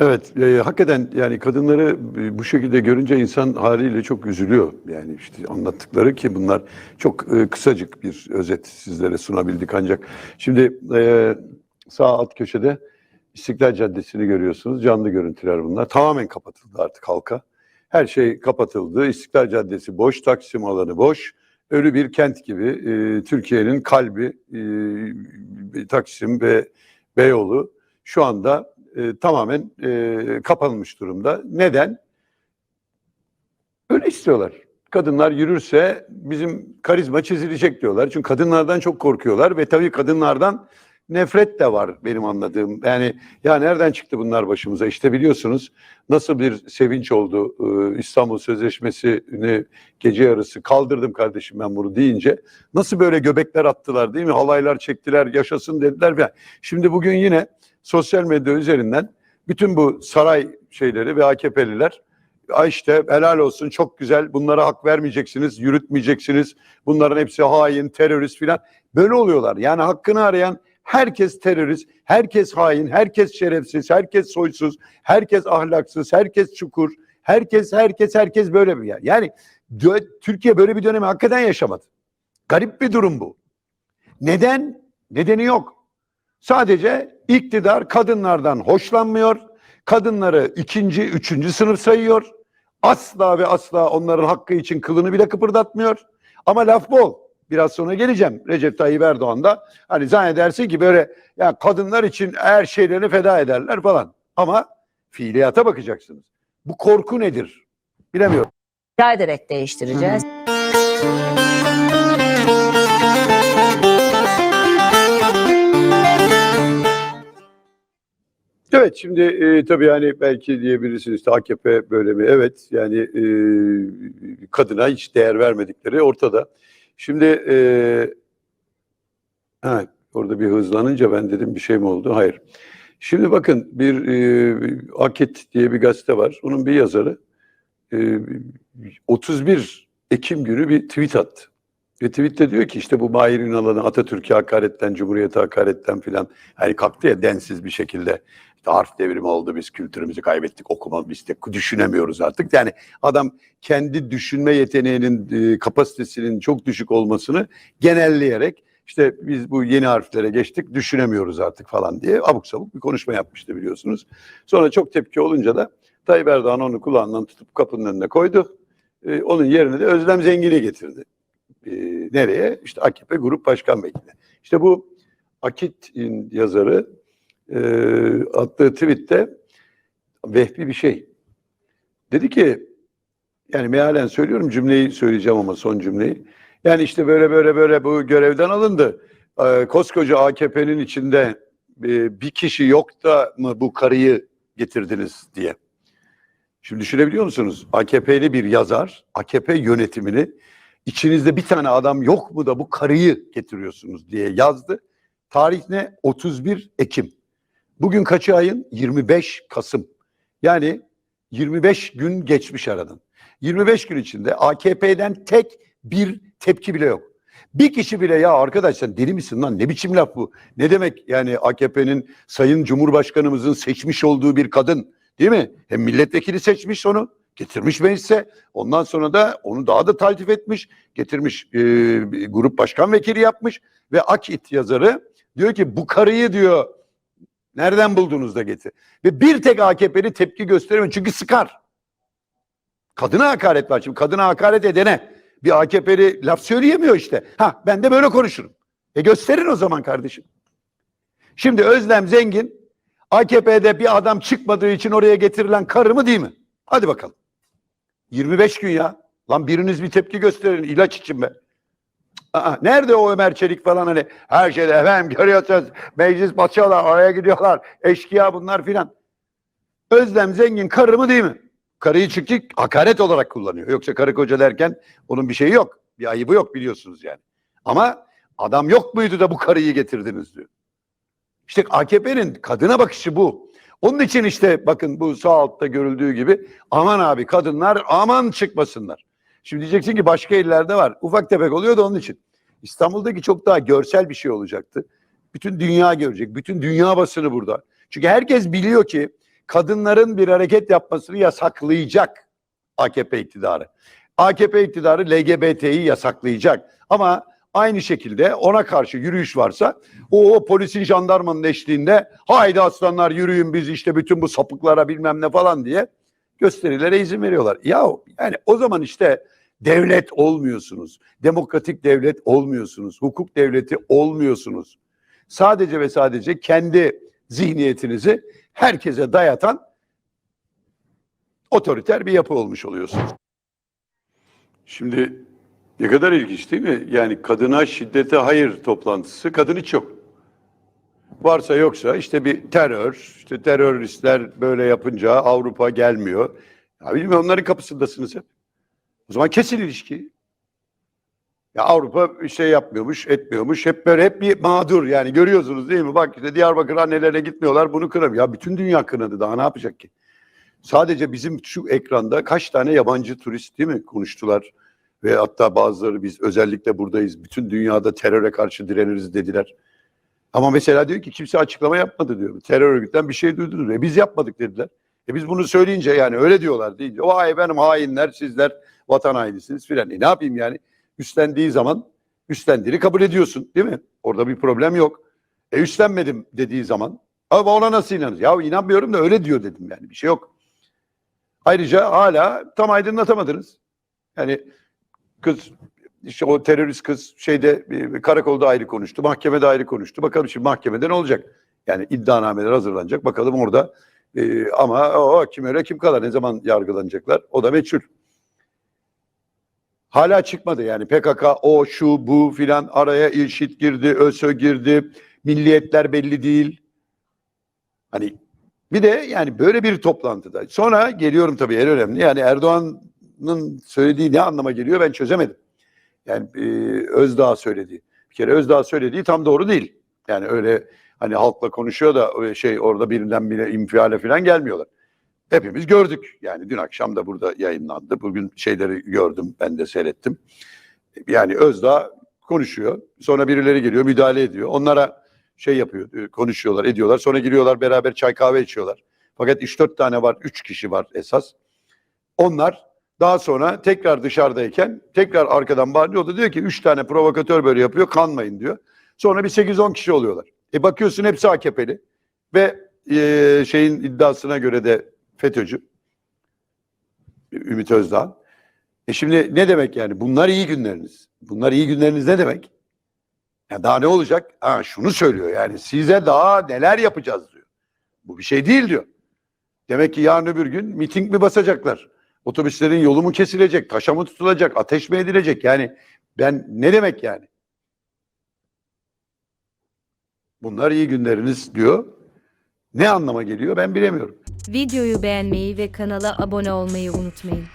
Evet, e, hakikaten yani kadınları bu şekilde görünce insan haliyle çok üzülüyor. Yani işte anlattıkları ki bunlar çok e, kısacık bir özet sizlere sunabildik ancak. Şimdi e, sağ alt köşede İstiklal Caddesi'ni görüyorsunuz. Canlı görüntüler bunlar. Tamamen kapatıldı artık halka. Her şey kapatıldı. İstiklal Caddesi boş, Taksim alanı boş. Ölü bir kent gibi e, Türkiye'nin kalbi e, Taksim ve Beyoğlu şu anda e, tamamen e, kapanmış durumda. Neden? Öyle istiyorlar. Kadınlar yürürse bizim karizma çizilecek diyorlar. Çünkü kadınlardan çok korkuyorlar ve tabii kadınlardan nefret de var benim anladığım. Yani ya nereden çıktı bunlar başımıza? İşte biliyorsunuz nasıl bir sevinç oldu e, İstanbul Sözleşmesi'ni gece yarısı kaldırdım kardeşim ben bunu deyince. Nasıl böyle göbekler attılar değil mi? Halaylar çektiler, yaşasın dediler. Şimdi bugün yine sosyal medya üzerinden bütün bu saray şeyleri ve AKP'liler "Ay işte helal olsun çok güzel bunlara hak vermeyeceksiniz, yürütmeyeceksiniz. Bunların hepsi hain, terörist filan. Böyle oluyorlar. Yani hakkını arayan herkes terörist, herkes hain, herkes şerefsiz, herkes soysuz, herkes ahlaksız, herkes çukur, herkes herkes herkes böyle bir yer. Yani Türkiye böyle bir dönemi hakikaten yaşamadı. Garip bir durum bu. Neden? Nedeni yok. Sadece iktidar kadınlardan hoşlanmıyor. Kadınları ikinci, üçüncü sınıf sayıyor. Asla ve asla onların hakkı için kılını bile kıpırdatmıyor. Ama laf bol. Biraz sonra geleceğim. Recep Tayyip Erdoğan da hani zannedersin ki böyle ya kadınlar için her şeylerini feda ederler falan. Ama fiiliyata bakacaksınız. Bu korku nedir? Bilemiyorum. rica ederek değiştireceğiz. Evet şimdi e, tabii yani belki diyebilirsiniz işte AKP böyle mi? Evet yani e, kadına hiç değer vermedikleri ortada. Şimdi e, ha, orada bir hızlanınca ben dedim bir şey mi oldu? Hayır. Şimdi bakın bir e, Akit diye bir gazete var. Onun bir yazarı e, 31 Ekim günü bir tweet attı. Ve tweette diyor ki işte bu Mahir Ünal'ın Atatürk'e hakaretten, Cumhuriyet'e hakaretten filan hani kalktı ya densiz bir şekilde. İşte harf devrimi oldu biz kültürümüzü kaybettik okuma biz de düşünemiyoruz artık. Yani adam kendi düşünme yeteneğinin e, kapasitesinin çok düşük olmasını genelleyerek işte biz bu yeni harflere geçtik düşünemiyoruz artık falan diye abuk sabuk bir konuşma yapmıştı biliyorsunuz. Sonra çok tepki olunca da Tayyip Erdoğan onu kulağından tutup kapının önüne koydu. E, onun yerine de Özlem Zengin'i getirdi. E, nereye? İşte AKP Grup Başkan Vekili. İşte bu Akit'in yazarı e, attığı tweette vehbi bir şey. Dedi ki yani mealen söylüyorum cümleyi söyleyeceğim ama son cümleyi. Yani işte böyle böyle böyle bu görevden alındı. Ee, koskoca AKP'nin içinde e, bir kişi yok da mı bu karıyı getirdiniz diye. Şimdi düşünebiliyor musunuz? AKP'li bir yazar, AKP yönetimini içinizde bir tane adam yok mu da bu karıyı getiriyorsunuz diye yazdı. Tarih ne? 31 Ekim. Bugün kaçı ayın? 25 Kasım. Yani 25 gün geçmiş aradan. 25 gün içinde AKP'den tek bir tepki bile yok. Bir kişi bile ya arkadaş sen deli misin lan ne biçim laf bu? Ne demek yani AKP'nin Sayın Cumhurbaşkanımızın seçmiş olduğu bir kadın değil mi? Hem milletvekili seçmiş onu getirmiş meclise ondan sonra da onu daha da taltif etmiş getirmiş e, grup başkan vekili yapmış ve Akit yazarı diyor ki bu karıyı diyor nereden buldunuz da getir. Ve bir tek AKP'li tepki gösteremiyor çünkü sıkar. Kadına hakaret var şimdi kadına hakaret edene bir AKP'li laf söyleyemiyor işte. Ha ben de böyle konuşurum. E gösterin o zaman kardeşim. Şimdi Özlem Zengin AKP'de bir adam çıkmadığı için oraya getirilen karı mı değil mi? Hadi bakalım. 25 gün ya. Lan biriniz bir tepki gösterin ilaç için be. Aa, nerede o Ömer Çelik falan hani her şeyde efendim görüyorsunuz meclis batıyorlar oraya gidiyorlar eşkıya bunlar filan. Özlem Zengin karı mı değil mi? Karıyı çünkü hakaret olarak kullanıyor. Yoksa karı koca derken onun bir şeyi yok. Bir ayıbı yok biliyorsunuz yani. Ama adam yok muydu da bu karıyı getirdiniz diyor. İşte AKP'nin kadına bakışı bu. Onun için işte bakın bu sağ altta görüldüğü gibi aman abi kadınlar aman çıkmasınlar. Şimdi diyeceksin ki başka illerde var. Ufak tefek oluyor da onun için. İstanbul'daki çok daha görsel bir şey olacaktı. Bütün dünya görecek. Bütün dünya basını burada. Çünkü herkes biliyor ki kadınların bir hareket yapmasını yasaklayacak AKP iktidarı. AKP iktidarı LGBT'yi yasaklayacak. Ama aynı şekilde ona karşı yürüyüş varsa o polisin jandarmanın eşliğinde haydi aslanlar yürüyün biz işte bütün bu sapıklara bilmem ne falan diye gösterilere izin veriyorlar. Ya yani o zaman işte devlet olmuyorsunuz. Demokratik devlet olmuyorsunuz. Hukuk devleti olmuyorsunuz. Sadece ve sadece kendi zihniyetinizi herkese dayatan otoriter bir yapı olmuş oluyorsunuz. Şimdi ne kadar ilginç değil mi? Yani kadına şiddete hayır toplantısı kadın hiç yok. Varsa yoksa işte bir terör, işte teröristler böyle yapınca Avrupa gelmiyor. Ya bilmiyorum onların kapısındasınız hep. O zaman kesin ilişki. Ya Avrupa bir şey yapmıyormuş, etmiyormuş. Hep böyle hep bir mağdur yani görüyorsunuz değil mi? Bak işte Diyarbakır annelerine gitmiyorlar bunu kıramıyor. Ya bütün dünya kınadı daha ne yapacak ki? Sadece bizim şu ekranda kaç tane yabancı turist değil mi konuştular? Ve hatta bazıları biz özellikle buradayız. Bütün dünyada teröre karşı direniriz dediler. Ama mesela diyor ki kimse açıklama yapmadı diyor. Terör örgütten bir şey duydunuz. E biz yapmadık dediler. E biz bunu söyleyince yani öyle diyorlar deyince o ay benim hainler sizler vatan hainisiniz filan. E ne yapayım yani? Üstlendiği zaman üstlendiğini kabul ediyorsun değil mi? Orada bir problem yok. E üstlenmedim dediği zaman ama ona nasıl inanırız? Ya inanmıyorum da öyle diyor dedim yani bir şey yok. Ayrıca hala tam aydınlatamadınız. Yani kız işte o terörist kız şeyde karakolda ayrı konuştu, mahkemede ayrı konuştu. Bakalım şimdi mahkemede ne olacak? Yani iddianameler hazırlanacak. Bakalım orada e, ama o kim öyle kim kalır ne zaman yargılanacaklar? O da meçhul. Hala çıkmadı yani PKK o şu bu filan araya İlşit girdi, ÖSÖ girdi, milliyetler belli değil. Hani bir de yani böyle bir toplantıda. Sonra geliyorum tabii en önemli. Yani Erdoğan'ın söylediği ne anlama geliyor ben çözemedim. Yani e, Özdağ söylediği. Bir kere Özdağ söylediği tam doğru değil. Yani öyle hani halkla konuşuyor da şey orada birinden bire infiale falan gelmiyorlar. Hepimiz gördük. Yani dün akşam da burada yayınlandı. Bugün şeyleri gördüm. Ben de seyrettim. Yani Özdağ konuşuyor. Sonra birileri geliyor müdahale ediyor. Onlara şey yapıyor, e, konuşuyorlar, ediyorlar. Sonra giriyorlar beraber çay kahve içiyorlar. Fakat 3-4 tane var, 3 kişi var esas. Onlar daha sonra tekrar dışarıdayken tekrar arkadan bağırıyor. Da diyor ki 3 tane provokatör böyle yapıyor, kanmayın diyor. Sonra bir 8-10 kişi oluyorlar. E bakıyorsun hepsi AKP'li ve e, şeyin iddiasına göre de FETÖ'cü. Ümit Özdağ. E şimdi ne demek yani? Bunlar iyi günleriniz. Bunlar iyi günleriniz ne demek? Ya daha ne olacak? Ha şunu söylüyor yani size daha neler yapacağız diyor. Bu bir şey değil diyor. Demek ki yarın öbür gün miting mi basacaklar? Otobüslerin yolu mu kesilecek? Taşa mı tutulacak? Ateş mi edilecek? Yani ben ne demek yani? Bunlar iyi günleriniz diyor. Ne anlama geliyor ben bilemiyorum. Videoyu beğenmeyi ve kanala abone olmayı unutmayın.